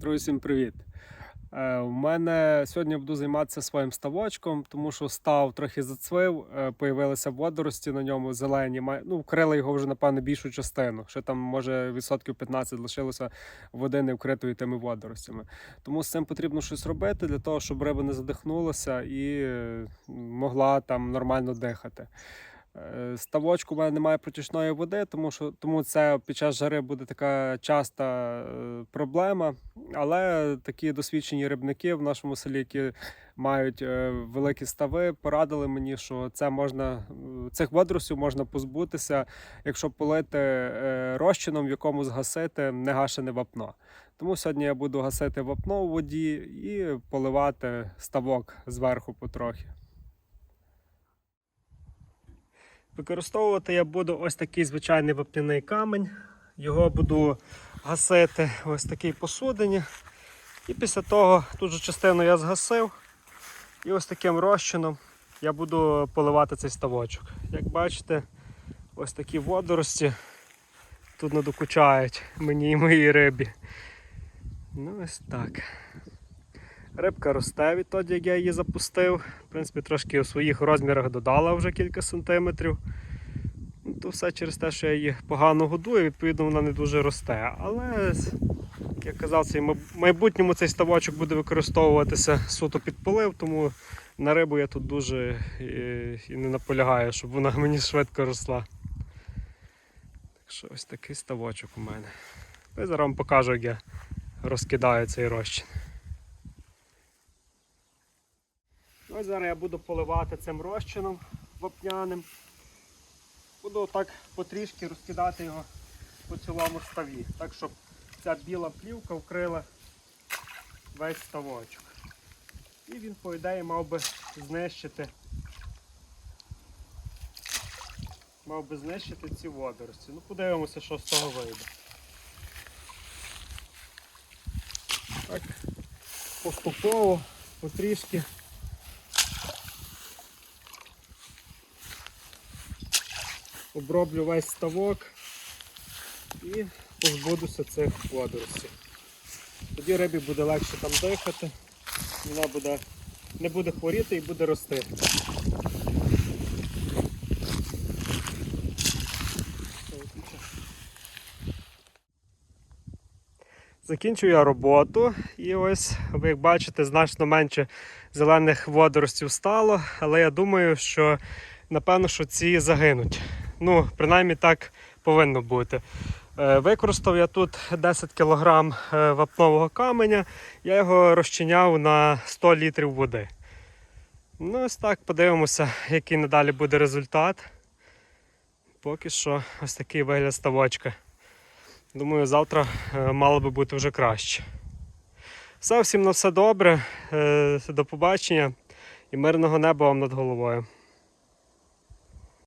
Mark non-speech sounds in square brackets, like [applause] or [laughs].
Друзі, всім привіт! Е, У мене сьогодні буду займатися своїм ставочком, тому що став трохи зацвив, е, появилися водорості на ньому зелені. Ну, вкрили його вже, напевно, більшу частину. Ще там, може, відсотків 15 лишилося води не вкритої тими водоростями. Тому з цим потрібно щось робити для того, щоб риба не задихнулася і е, могла там нормально дихати. Е, Ставочку в мене немає протічної води, тому що тому це під час жари буде така часта е, проблема. Але такі досвідчені рибники в нашому селі, які мають е, великі стави, порадили мені, що це можна цих водоростів можна позбутися, якщо полити розчином, в якому згасити негашене вапно. Тому сьогодні я буду гасити вапно у воді і поливати ставок зверху потрохи. Використовувати я буду ось такий звичайний вапняний камінь. Його буду гасити ось в такій посудині. І після того тут же частину я згасив. І ось таким розчином я буду поливати цей ставочок. Як бачите, ось такі водорості тут надокучають мені і моїй рибі. Ну ось так. Рибка росте відтоді, як я її запустив. В принципі, трошки у своїх розмірах додала вже кілька сантиметрів. Ну, То все через те, що я її погано годую, відповідно, вона не дуже росте. Але, як я казав, цей майбутньому цей ставочок буде використовуватися суто під полив, тому на рибу я тут дуже е, і не наполягаю, щоб вона [laughs] мені швидко росла. Так що ось такий ставочок у мене. Я зараз вам покажу, як я розкидаю цей розчин. Ось зараз я буду поливати цим розчином вапняним. Буду так потрішки розкидати його по цілому ставі, так щоб ця біла плівка вкрила весь ставочок. І він, по ідеї, мав би знищити, мав би знищити ці водорості. Ну, подивимося, що з цього вийде. Так, поступово, потрішки. Оброблю весь ставок і позбудуся цих водоростей. Тоді рибі буде легше там дихати, вона буде, не буде хворіти і буде рости. Закінчую я роботу і ось, ви як бачите, значно менше зелених водоростів стало, але я думаю, що напевно, що ці загинуть. Ну, принаймні так повинно бути. Е, Використав я тут 10 кг е, вапнового каменя, я його розчиняв на 100 літрів води. Ну, ось так подивимося, який надалі буде результат. Поки що ось такий вигляд ставочка. Думаю, завтра е, мало би бути вже краще. Все, всім на все добре. До побачення і мирного неба вам над головою.